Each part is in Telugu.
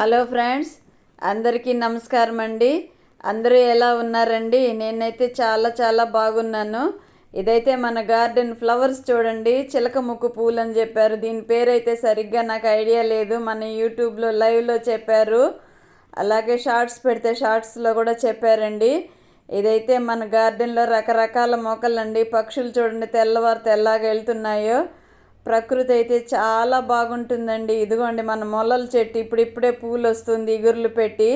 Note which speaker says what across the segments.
Speaker 1: హలో ఫ్రెండ్స్ అందరికీ నమస్కారం అండి. అందరూ ఎలా ఉన్నారండి? నేనైతే చాలా చాలా బాగున్నాను. ఇదైతే మన గార్డెన్ ఫ్లవర్స్ చూడండి చిలక ముక్కు పూలు అని చెప్పారు. దీని పేరైతే సరిగ్గా నాకు ఐడియా లేదు. మన యూట్యూబ్లో లైవ్లో చెప్పారు. అలాగే షార్ట్స్ పెడితే షార్ట్స్లో కూడా చెప్పారండి. ఇదైతే మన గార్డెన్లో రకరకాల మొక్కలండి. పక్షులు చూడండి తెల్లవారు తెల్లగా వెళ్తున్నాయో. ప్రకృతి అయితే చాలా బాగుంటుందండి. ఇదిగోండి మన మొలల చెట్టు ఇప్పుడిప్పుడే పూలు వస్తుంది ఇగుర్లు పెట్టి.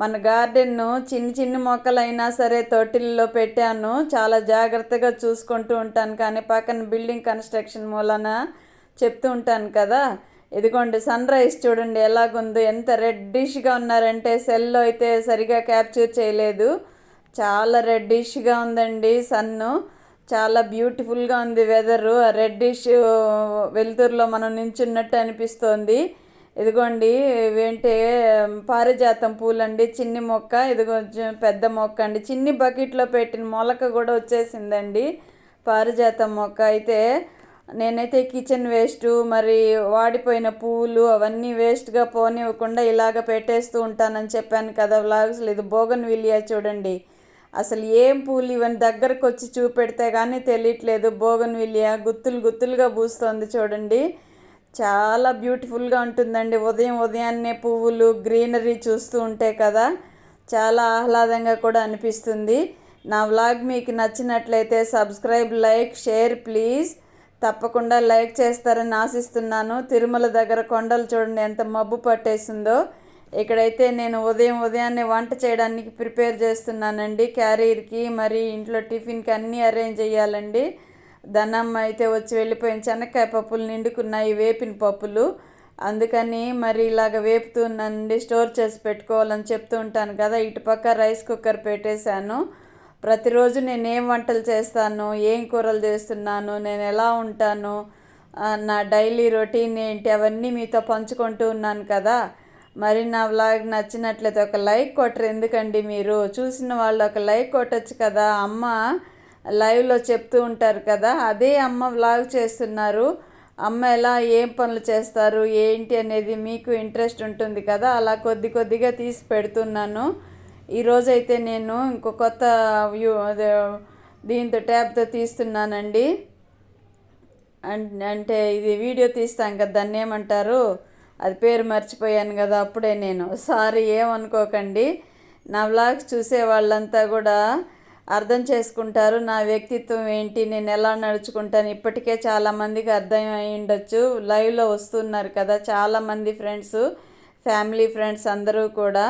Speaker 1: మన గార్డెన్ను చిన్న చిన్న మొక్కలైనా సరే తొట్టిల్లో పెట్టాను. చాలా జాగ్రత్తగా చూసుకుంటూ ఉంటాను. కానీ పక్కన బిల్డింగ్ కన్స్ట్రక్షన్ మూలన చెప్తూ ఉంటాను కదా. ఇదిగోండి సన్ రైజ్ చూడండి ఎలాగుందో ఎంత రెడ్డిష్గా ఉన్నారంటే సెల్లో అయితే సరిగా క్యాప్చర్ చేయలేదు. చాలా రెడ్డిష్గా ఉందండి సన్ను. చాలా బ్యూటిఫుల్గా ఉంది వెదరు రెడ్డిష్ వెలుతురులో మనం నించున్నట్టు అనిపిస్తోంది. ఇదిగోండి ఏంటి పారిజాతం పూలండి చిన్ని మొక్క ఇదిగో పెద్ద మొక్క అండి. చిన్ని బకెట్లో పెట్టిన మొలక కూడా వచ్చేసిందండి. పారిజాతం మొక్క అయితే నేనైతే కిచెన్ వేస్ట్ మరి వాడిపోయిన పువ్వులు అవన్నీ వేస్ట్గా పోనివ్వకుండా ఇలాగ పెట్టేస్తూ ఉంటానని చెప్పాను కదా వ్లాగ్స్లో. ఇది బోగన్ విలియా చూడండి. అసలు ఏం పూలు ఇవన్నీ దగ్గరకు వచ్చి చూపెడితే కానీ తెలియట్లేదు. బోగన్ విలియ గుత్తులు గుత్తులుగా పూస్తోంది చూడండి. చాలా బ్యూటిఫుల్గా ఉంటుందండి. ఉదయం ఉదయాన్నే పువ్వులు గ్రీనరీ చూస్తూ ఉంటే కదా చాలా ఆహ్లాదంగా కూడా అనిపిస్తుంది. నా వ్లాగ్ మీకు నచ్చినట్లయితే సబ్స్క్రైబ్ లైక్ షేర్ ప్లీజ్. తప్పకుండా లైక్ చేస్తారని ఆశిస్తున్నాను. తిరుమల దగ్గర కొండలు చూడండి ఎంత మబ్బు పట్టేసిందో. ఇక్కడైతే నేను ఉదయం ఉదయాన్నే వంట చేయడానికి ప్రిపేర్ చేస్తున్నానండి. క్యారీర్కి మరి ఇంట్లో టిఫిన్కి అన్నీ అరేంజ్ చేయాలండి. ధనమ్మ అయితే వచ్చి వెళ్ళిపోయిన చెనక్కాయ పప్పులు నిండుకున్నాయి వేపిన పప్పులు. అందుకని మరి ఇలాగ వేపుతున్నానండి స్టోర్ చేసి పెట్టుకోవాలని చెప్తూ ఉంటాను కదా. ఇటుపక్క రైస్ కుక్కర్ పెట్టేశాను. ప్రతిరోజు నేను ఏం వంటలు చేస్తాను ఏం కూరలు చేస్తున్నాను నేను ఎలా ఉంటాను నా డైలీ రొటీన్ ఏంటి అవన్నీ మీతో పంచుకుంటూ ఉన్నాను కదా. మరి నా వ్లాగ్ నచ్చినట్లయితే ఒక లైక్ కొట్టరు. ఎందుకండి మీరు? చూసిన వాళ్ళు ఒక లైక్ కొట్టచ్చు కదా. అమ్మ లైవ్లో చెప్తూ ఉంటారు కదా. అదే అమ్మ వ్లాగ్ చేస్తున్నారు. అమ్మ ఎలా ఏం పనులు చేస్తారు ఏంటి అనేది మీకు ఇంట్రెస్ట్ ఉంటుంది కదా. అలా కొద్ది కొద్దిగా తీసి పెడుతున్నాను. ఈరోజైతే నేను ఇంకో కొత్త వ్యూ దీంతో ట్యాబ్తో తీస్తున్నానండి. అన్- అంటే ఇది వీడియో తీస్తాం కదా. దాన్ని ఏమంటారు? అది పేరు మర్చిపోయాను కదా అప్పుడే నేను. సారీ ఏమనుకోకండి. నా వ్లాగ్స్ చూసే వాళ్ళంతా కూడా అర్థం చేసుకుంటారు. నా వ్యక్తిత్వం ఏంటి నేను ఎలా నడుచుకుంటాను ఇప్పటికే చాలామందికి అర్థం అయి ఉండొచ్చు. లైవ్లో వస్తున్నారు కదా చాలామంది ఫ్రెండ్స్ ఫ్యామిలీ ఫ్రెండ్స్ అందరూ కూడా.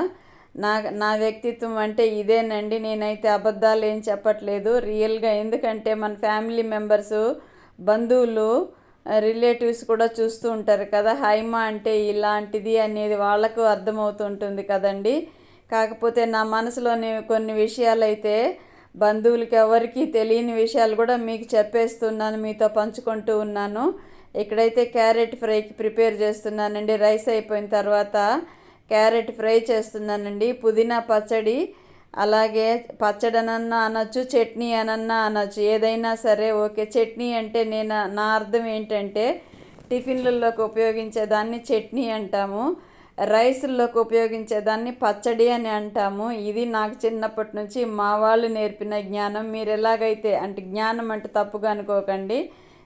Speaker 1: నా నా వ్యక్తిత్వం అంటే ఇదేనండి నేనైతే అబద్ధాలు ఏం చెప్పట్లేదు రియల్గా ఎందుకంటే మన ఫ్యామిలీ మెంబర్స్ బంధువులు రిలేటివ్స్ కూడా చూస్తూ ఉంటారు కదా హైమా అంటే ఇలాంటిది అనేది వాళ్ళకు అర్థమవుతుంటుంది కదండి. కాకపోతే నా మనసులోని కొన్ని విషయాలు అయితే బంధువులకి ఎవరికి తెలియని విషయాలు కూడా మీకు చెప్పేస్తున్నాను మీతో పంచుకుంటూ ఉన్నాను. ఇక్కడైతే క్యారెట్ ఫ్రైకి ప్రిపేర్ చేస్తున్నానండి. రైస్ అయిపోయిన తర్వాత క్యారెట్ ఫ్రై చేస్తున్నానండి. పుదీనా పచ్చడి అలాగే పచ్చడి అనన్నా అనొచ్చు చట్నీ అనన్నా అనొచ్చు ఏదైనా సరే ఓకే. చట్నీ అంటే నేను నా అర్థం ఏంటంటే టిఫిన్లలోకి ఉపయోగించేదాన్ని చట్నీ అంటాము రైస్ల్లోకి ఉపయోగించేదాన్ని పచ్చడి అని అంటాము. ఇది నాకు చిన్నప్పటి నుంచి మా వాళ్ళు నేర్పిన జ్ఞానం. మీరు ఎలాగైతే అంటే జ్ఞానం అంటే తప్పుగా అనుకోకండి.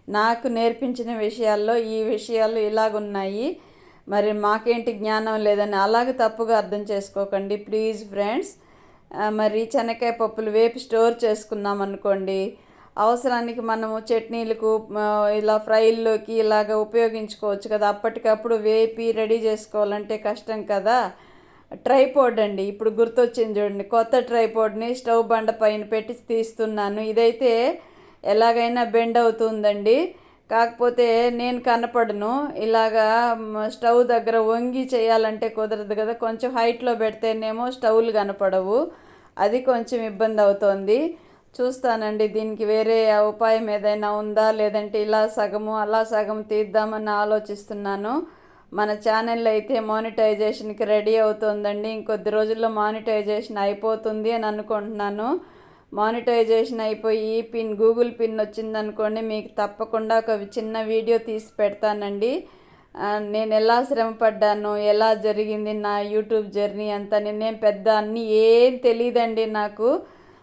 Speaker 1: నాకు నేర్పించిన విషయాల్లో ఈ విషయాలు ఇలాగున్నాయి. మరి మాకేంటి జ్ఞానం లేదని అలాగే తప్పుగా అర్థం చేసుకోకండి ప్లీజ్ ఫ్రెండ్స్. మరి శనక్కాయ పప్పులు వేపి స్టోర్ చేసుకున్నాం అనుకోండి. అవసరానికి మనము చట్నీలకు ఇలా ఫ్రైల్లోకి ఇలాగ ఉపయోగించుకోవచ్చు కదా. అప్పటికప్పుడు వేపి రెడీ చేసుకోవాలంటే కష్టం కదా. ట్రైపోడ్ అండి ఇప్పుడు గుర్తొచ్చింది చూడండి. కొత్త ట్రైపోడ్ని స్టవ్ బండ పైన పెట్టి తీస్తున్నాను. ఇదైతే ఎలాగైనా బెండ్ అవుతుందండి. కాకపోతే నేను కనపడను. ఇలాగా స్టవ్ దగ్గర వంగి చేయాలంటే కుదరదు కదా. కొంచెం హైట్లో పెడితేనేమో స్టవ్లు కనపడవు. అది కొంచెం ఇబ్బంది అవుతోంది. చూస్తానండి దీనికి వేరే ఉపాయం ఏదైనా ఉందా? లేదంటే ఇలా సగము అలా సగం తీద్దామని ఆలోచిస్తున్నాను. మన ఛానల్ అయితే మానిటైజేషన్కి రెడీ అవుతుందండి. ఇంకొద్ది రోజుల్లో మానిటైజేషన్ అయిపోతుంది అని అనుకుంటున్నాను. మానిటైజేషన్ అయిపోయి పిన్ గూగుల్ పిన్ వచ్చిందనుకోండి మీకు తప్పకుండా ఒక చిన్న వీడియో తీసి పెడతానండి. నేను ఎలా శ్రమ పడ్డాను ఎలా జరిగింది నా యూట్యూబ్ జర్నీ అంతా నేనేం పెద్ద అన్నీ ఏం తెలియదండి నాకు.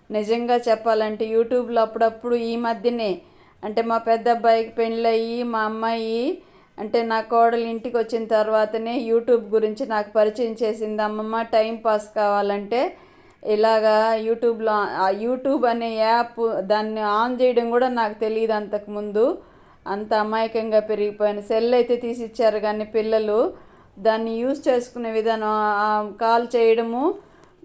Speaker 1: నిజంగా చెప్పాలంటే యూట్యూబ్లో అప్పుడప్పుడు ఈ మధ్యనే అంటే మా పెద్ద అబ్బాయికి పెళ్ళయి మా అమ్మాయి అంటే నా కోడలు ఇంటికి వచ్చిన తర్వాతనే యూట్యూబ్ గురించి నాకు పరిచయం చేసింది. అమ్మమ్మ టైం పాస్ కావాలంటే ఇలాగా యూట్యూబ్లో యూట్యూబ్ అనే యాప్ దాన్ని ఆన్ చేయడం కూడా నాకు తెలియదు అంతకుముందు. అంత అమాయకంగా పెరిగిపోయాను. సెల్ అయితే తీసి ఇచ్చారు కానీ పిల్లలు దాన్ని యూజ్ చేసుకునే విధానం కాల్ చేయడము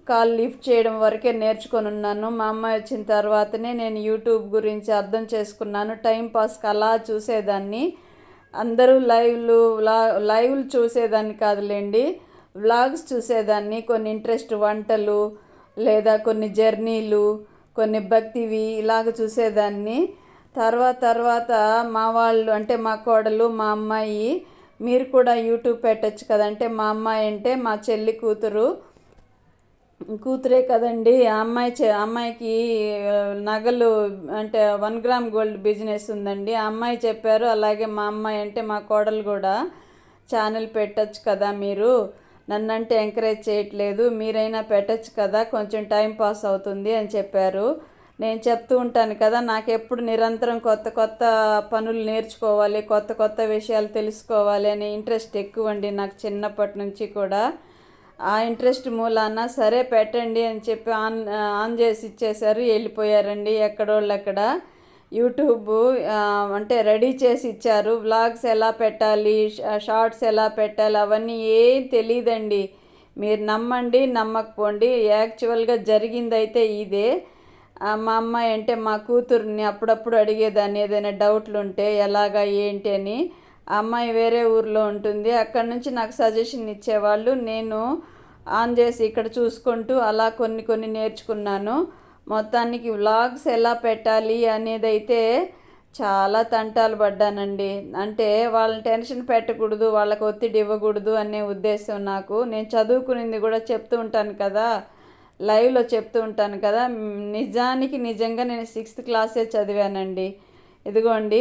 Speaker 1: కాల్ లిఫ్ట్ చేయడం వరకే నేర్చుకొని ఉన్నాను. మా అమ్మాయి వచ్చిన తర్వాతనే నేను యూట్యూబ్ గురించి అర్థం చేసుకున్నాను. టైంపాస్కి అలా చూసేదాన్ని. అందరూ లైవ్లు లైవ్లు చూసేదాన్ని కాదులేండి. వ్లాగ్స్ చూసేదాన్ని కొన్ని ఇంట్రెస్ట్ వంటలు లేదా కొన్ని జర్నీలు కొన్ని భక్తివి ఇలాగ చూసేదాన్ని. తర్వాత తర్వాత మా వాళ్ళు అంటే మా కోడలు మా అమ్మాయి మీరు కూడా యూట్యూబ్ పెట్టచ్చు కదంటే మా అమ్మాయి అంటే మా చెల్లి కూతురు. కూతురే కదండి. ఆ అమ్మాయి చే అమ్మాయికి నగలు అంటే వన్ గ్రామ్ గోల్డ్ బిజినెస్ ఉందండి. ఆ అమ్మాయి చెప్పారు అలాగే మా అమ్మాయి అంటే మా కోడలు కూడా ఛానల్ పెట్టచ్చు కదా మీరు. నన్నంటే ఎంకరేజ్ చేయట్లేదు మీరైనా పెట్టచ్చు కదా కొంచెం టైం పాస్ అవుతుంది అని చెప్పారు. నేను చెప్తూ ఉంటాను కదా నాకు ఎప్పుడు నిరంతరం కొత్త కొత్త పనులు నేర్చుకోవాలి కొత్త కొత్త విషయాలు తెలుసుకోవాలి అనే ఇంట్రెస్ట్ ఎక్కువ అండి నాకు చిన్నప్పటి నుంచి కూడా. ఆ ఇంట్రెస్ట్ మూలాన సరే పెట్టండి అని చెప్పి ఆన్ ఆన్ చేసి ఇచ్చేసారు వెళ్ళిపోయారండి ఎక్కడోళ్ళు అక్కడ. యూట్యూబ్ అంటే రెడీ చేసి ఇచ్చారు. వ్లాగ్స్ ఎలా పెట్టాలి షార్ట్స్ ఎలా పెట్టాలి అవన్నీ ఏం తెలియదండి మీరు నమ్మండి నమ్మకపోండి. యాక్చువల్గా జరిగిందైతే ఇదే. మా అమ్మాయి అంటే మా కూతుర్ని అప్పుడప్పుడు అడిగేదాన్ని ఏదైనా డౌట్లు ఉంటే ఎలాగా ఏంటి అని. అమ్మాయి వేరే ఊర్లో ఉంటుంది. అక్కడ నుంచి నాకు సజెషన్ ఇచ్చేవాళ్ళు. నేను ఆన్ చేసి ఇక్కడ చూసుకుంటూ అలా కొన్ని కొన్ని నేర్చుకున్నాను. మొత్తానికి వ్లాగ్స్ ఎలా పెట్టాలి అనేది అయితే చాలా తంటాలు పడ్డానండి. అంటే వాళ్ళని టెన్షన్ పెట్టకూడదు వాళ్ళకి ఒత్తిడి ఇవ్వకూడదు అనే ఉద్దేశం నాకు. నేను చదువుకునింది కూడా చెప్తూ ఉంటాను కదా లైవ్లో చెప్తూ ఉంటాను కదా. నిజానికి నిజంగా నేను సిక్స్త్ క్లాసే చదివానండి. ఇదిగోండి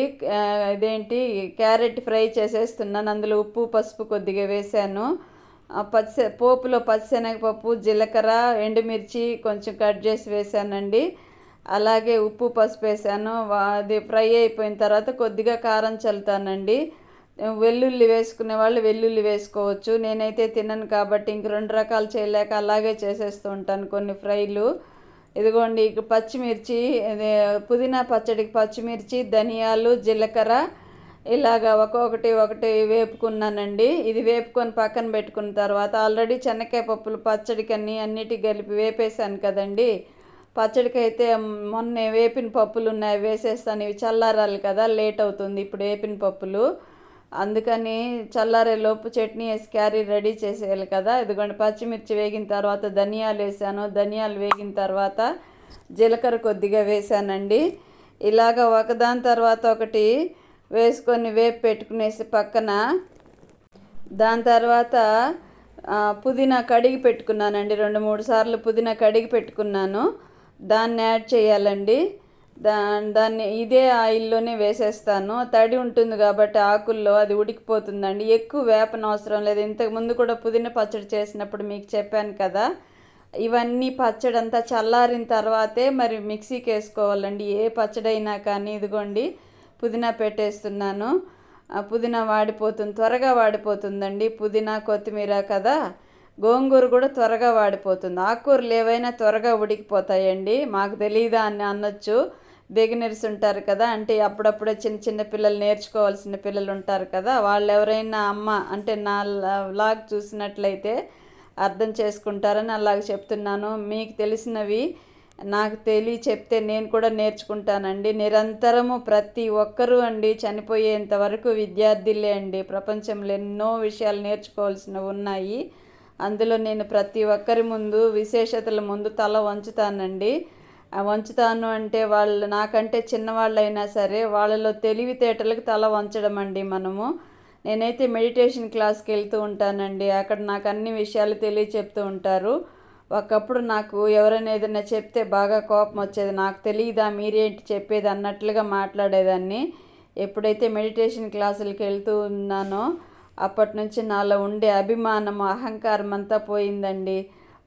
Speaker 1: ఇదేంటి క్యారెట్ ఫ్రై చేసేస్తున్నాను అందులో ఉప్పు పసుపు కొద్దిగా వేసాను పచ్చి పోపులో పచ్చిశనగపప్పు జీలకర్ర ఎండుమిర్చి కొంచెం కట్ చేసి వేసానండి. అలాగే ఉప్పు పసుపు వేసాను. అది ఫ్రై అయిపోయిన తర్వాత కొద్దిగా కారం చల్లుతానండి. వెల్లుల్లి వేసుకునే వాళ్ళు వెల్లుల్లి వేసుకోవచ్చు. నేనైతే తినను కాబట్టి ఇంక రెండు రకాలు చేయలేక అలాగే చేసేస్తూ ఉంటాను కొన్ని ఫ్రైలు. ఇదిగోండి ఇక పచ్చిమిర్చి పుదీనా పచ్చడికి పచ్చిమిర్చి ధనియాలు జీలకర్ర ఇలాగ ఒక్కొక్కటి ఒకటి వేపుకున్నానండి. ఇది వేపుకొని పక్కన పెట్టుకున్న తర్వాత ఆల్రెడీ చెనక్కాయ పప్పులు పచ్చడికని అన్నిటి కలిపి వేపేసాను కదండి. పచ్చడికి అయితే మొన్న వేపిన పప్పులు ఉన్నాయి వేసేస్తాను. ఇవి చల్లారాలి కదా లేట్ అవుతుంది ఇప్పుడు వేపిన పప్పులు. అందుకని చల్లారే లోపు చట్నీ వేసి క్యారీ రెడీ చేసేయాలి కదా. ఇదిగోండి పచ్చిమిర్చి వేగిన తర్వాత ధనియాలు వేసాను. ధనియాలు వేగిన తర్వాత జీలకర్ర కొద్దిగా వేసానండి. ఇలాగ ఒకదాని తర్వాత ఒకటి వేసుకొని వేపు పెట్టుకునేసి పక్కన దాని తర్వాత పుదీనా కడిగి పెట్టుకున్నానండి. రెండు మూడు సార్లు పుదీనా కడిగి పెట్టుకున్నాను. దాన్ని యాడ్ చేయాలండి. దా దాన్ని ఇదే ఆయిల్లోనే వేసేస్తాను. తడి ఉంటుంది కాబట్టి ఆకుల్లో అది ఉడికిపోతుందండి. ఎక్కువ వేపన అవసరం లేదు. ఇంతకు ముందు కూడా పుదీనా పచ్చడి చేసినప్పుడు మీకు చెప్పాను కదా. ఇవన్నీ పచ్చడి అంతా చల్లారిన తర్వాతే మరి మిక్సీకి వేసుకోవాలండి. ఏ పచ్చడైనా కానీ ఇదిగోండి. పుదీనా పెట్టేస్తున్నాను. పుదీనా వాడిపోతుంది త్వరగా వాడిపోతుందండి. పుదీనా కొత్తిమీర కదా? గోంగూర కూడా త్వరగా వాడిపోతుంది. ఆకుకూరలు ఏవైనా త్వరగా ఉడికిపోతాయండి. మాకు తెలియదా అని అనొచ్చు. బిగినర్స్ ఉంటారు కదా అంటే అప్పుడప్పుడే చిన్న చిన్న పిల్లలు నేర్చుకోవాల్సిన పిల్లలు ఉంటారు కదా వాళ్ళు ఎవరైనా అమ్మ అంటే నా లాగ్ చూసినట్లయితే అర్థం చేసుకుంటారని అలాగ చెప్తున్నాను. మీకు తెలిసినవి నాకు తెలియ చెప్తే నేను కూడా నేర్చుకుంటానండి. నిరంతరము ప్రతి ఒక్కరూ అండి చనిపోయేంత వరకు విద్యార్థులే అండి. ప్రపంచంలో ఎన్నో విషయాలు నేర్చుకోవాల్సినవి ఉన్నాయి. అందులో నేను ప్రతి ఒక్కరి ముందు విశేషతల ముందు తల వంచుతానండి. వంచుతాను అంటే వాళ్ళు నాకంటే చిన్నవాళ్ళైనా సరే వాళ్ళలో తెలివితేటలకు తల వంచడం అండి మనము. నేనైతే మెడిటేషన్ క్లాస్కి వెళ్తూ ఉంటానండి. అక్కడ నాకు అన్ని విషయాలు తెలియ చెప్తూ ఉంటారు. ఒకప్పుడు నాకు ఎవరైనా ఏదైనా చెప్తే బాగా కోపం వచ్చేది. నాకు తెలియదా మీరేంటి చెప్పేది అన్నట్లుగా మాట్లాడేదాన్ని. ఎప్పుడైతే మెడిటేషన్ క్లాసులకి వెళ్తూ ఉన్నానో అప్పటి నుంచి నాలో ఉండే అభిమానం అహంకారం అంతా పోయిందండి.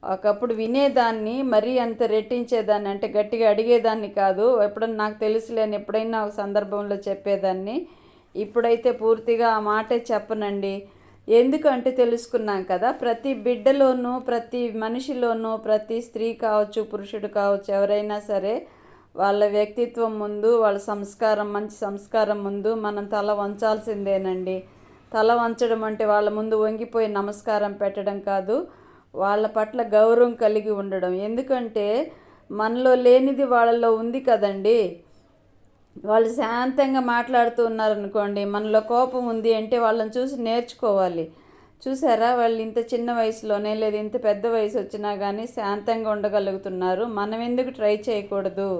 Speaker 1: ఒకప్పుడు వినేదాన్ని మరీ అంత రెట్టించేదాన్ని అంటే గట్టిగా అడిగేదాన్ని కాదు. ఎప్పుడన్నా నాకు తెలుసులేని ఎప్పుడైనా ఒక సందర్భంలో చెప్పేదాన్ని. ఇప్పుడైతే పూర్తిగా ఆ మాటే చెప్పనండి. ఎందుకంటే తెలుసుకున్నాం కదా ప్రతి బిడ్డలోనూ ప్రతి మనిషిలోనూ ప్రతి స్త్రీ కావచ్చు పురుషుడు కావచ్చు ఎవరైనా సరే వాళ్ళ వ్యక్తిత్వం ముందు వాళ్ళ సంస్కారం మంచి సంస్కారం ముందు మనం తల వంచాల్సిందేనండి. తల వంచడం అంటే వాళ్ళ ముందు వంగిపోయి నమస్కారం పెట్టడం కాదు వాళ్ళ పట్ల గౌరవం కలిగి ఉండడం. ఎందుకంటే మనలో లేనిది వాళ్ళలో ఉంది కదండి. వాళ్ళు శాంతంగా మాట్లాడుతూ ఉన్నారనుకోండి మనలో కోపం ఉంది అంటే వాళ్ళని చూసి నేర్చుకోవాలి. చూసారా? వాళ్ళు ఇంత చిన్న వయసులోనే లేదా ఇంత పెద్ద వయసు వచ్చినా కానీ శాంతంగా ఉండగలుగుతున్నారు. మనం ఎందుకు ట్రై చేయకూడదు?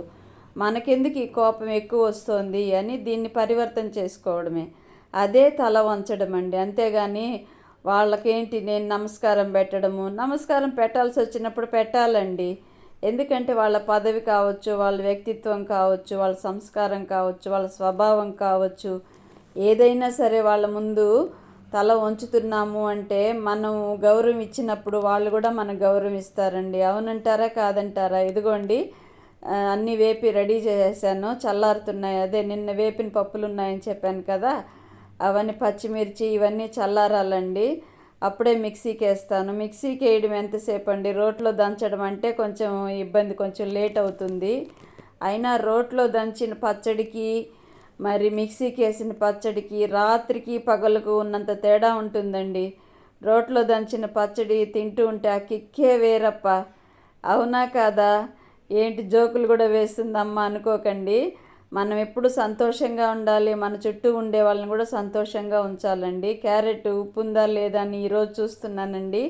Speaker 1: మనకెందుకు ఈ కోపం ఎక్కువ వస్తుంది అని దీన్ని పరివర్తన చేసుకోవడమే. అదే తల వంచడం అండి. అంతేగాని వాళ్ళకేంటి? నేను నమస్కారం పెట్టడము. నమస్కారం పెట్టాల్సి వచ్చినప్పుడు పెట్టాలండి. ఎందుకంటే వాళ్ళ పదవి కావచ్చు వాళ్ళ వ్యక్తిత్వం కావచ్చు వాళ్ళ సంస్కారం కావచ్చు వాళ్ళ స్వభావం కావచ్చు ఏదైనా సరే వాళ్ళ ముందు తల వంచుతున్నాము అంటే మనం గౌరవం ఇచ్చినప్పుడు వాళ్ళు కూడా మనకు గౌరవం ఇస్తారండి. అవునంటారా కాదంటారా? ఇదిగోండి అన్నీ వేపి రెడీ చేసేసాను చల్లారుతున్నాయి. అదే నిన్న వేపిన పప్పులు ఉన్నాయని చెప్పాను కదా అవన్నీ పచ్చిమిర్చి ఇవన్నీ చల్లారాలండి. అప్పుడే మిక్సీకి వేస్తాను మిక్సీకి వేయడం ఎంతసేపు అండి రోట్లో దంచడం అంటే కొంచెం ఇబ్బంది కొంచెం లేట్ అవుతుంది అయినా రోట్లో దంచిన పచ్చడికి మరి మిక్సీకి వేసిన పచ్చడికి రాత్రికి పగలకు ఉన్నంత తేడా ఉంటుందండి. రోట్లో దంచిన పచ్చడి తింటూ ఉంటే ఆ కిక్కే వేరప్ప. అవునా కాదా? ఏంటి జోకులు కూడా వేస్తుందమ్మా అనుకోకండి. మనం ఎప్పుడు సంతోషంగా ఉండాలి మన చుట్టూ ఉండే వాళ్ళని కూడా సంతోషంగా ఉంచాలండి. క్యారెట్ ఉప్పు ఉందా లేదా అని ఈరోజు చూస్తున్నానండి.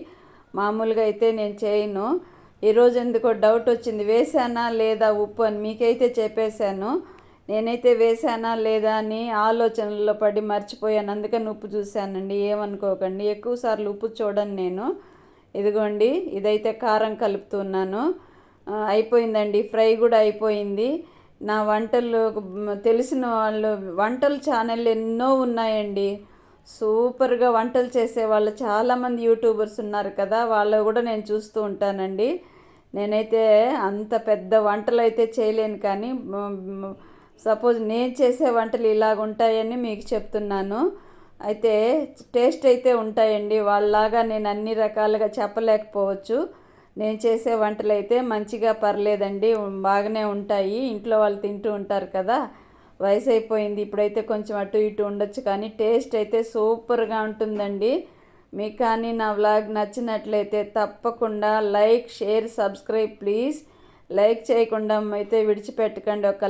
Speaker 1: మామూలుగా అయితే నేను చేయను. ఈరోజు ఎందుకో డౌట్ వచ్చింది వేసానా లేదా ఉప్పు అని మీకైతే చెప్పేశాను. నేనైతే వేసానా లేదా అని ఆలోచనలో పడి మర్చిపోయాను. అందుకని ఉప్పు చూశానండి. ఏమనుకోకండి ఎక్కువసార్లు ఉప్పు చూడను నేను. ఇదిగోండి ఇదైతే కారం కలుపుతున్నాను. అయిపోయిందండి ఫ్రై కూడా అయిపోయింది. నా వంటలు తెలిసిన వాళ్ళు వంటల ఛానల్ ఎన్నో ఉన్నాయండి. సూపర్గా వంటలు చేసే వాళ్ళు చాలామంది యూట్యూబర్స్ ఉన్నారు కదా వాళ్ళు కూడా నేను చూస్తూ ఉంటానండి. నేనైతే అంత పెద్ద వంటలు అయితే చేయలేను కానీ సపోజ్ నేను చేసే వంటలు ఇలాగ ఉంటాయని మీకు చెప్తున్నాను. అయితే టేస్ట్ అయితే ఉంటాయండి. వాళ్ళలాగా నేను అన్ని రకాలుగా చెప్పలేకపోవచ్చు. నేను చేసే వంటలు అయితే మంచిగా పర్లేదండి బాగానే ఉంటాయి. ఇంట్లో వాళ్ళు తింటూ ఉంటారు కదా. వయసు అయిపోయింది ఇప్పుడైతే కొంచెం అటు ఇటు ఉండొచ్చు కానీ టేస్ట్ అయితే సూపర్గా ఉంటుందండి. మీకు కానీ నా వ్లాగ్ నచ్చినట్లయితే తప్పకుండా like share subscribe please. Like చేయకుండా అయితే విడిచిపెట్టకండి ఒక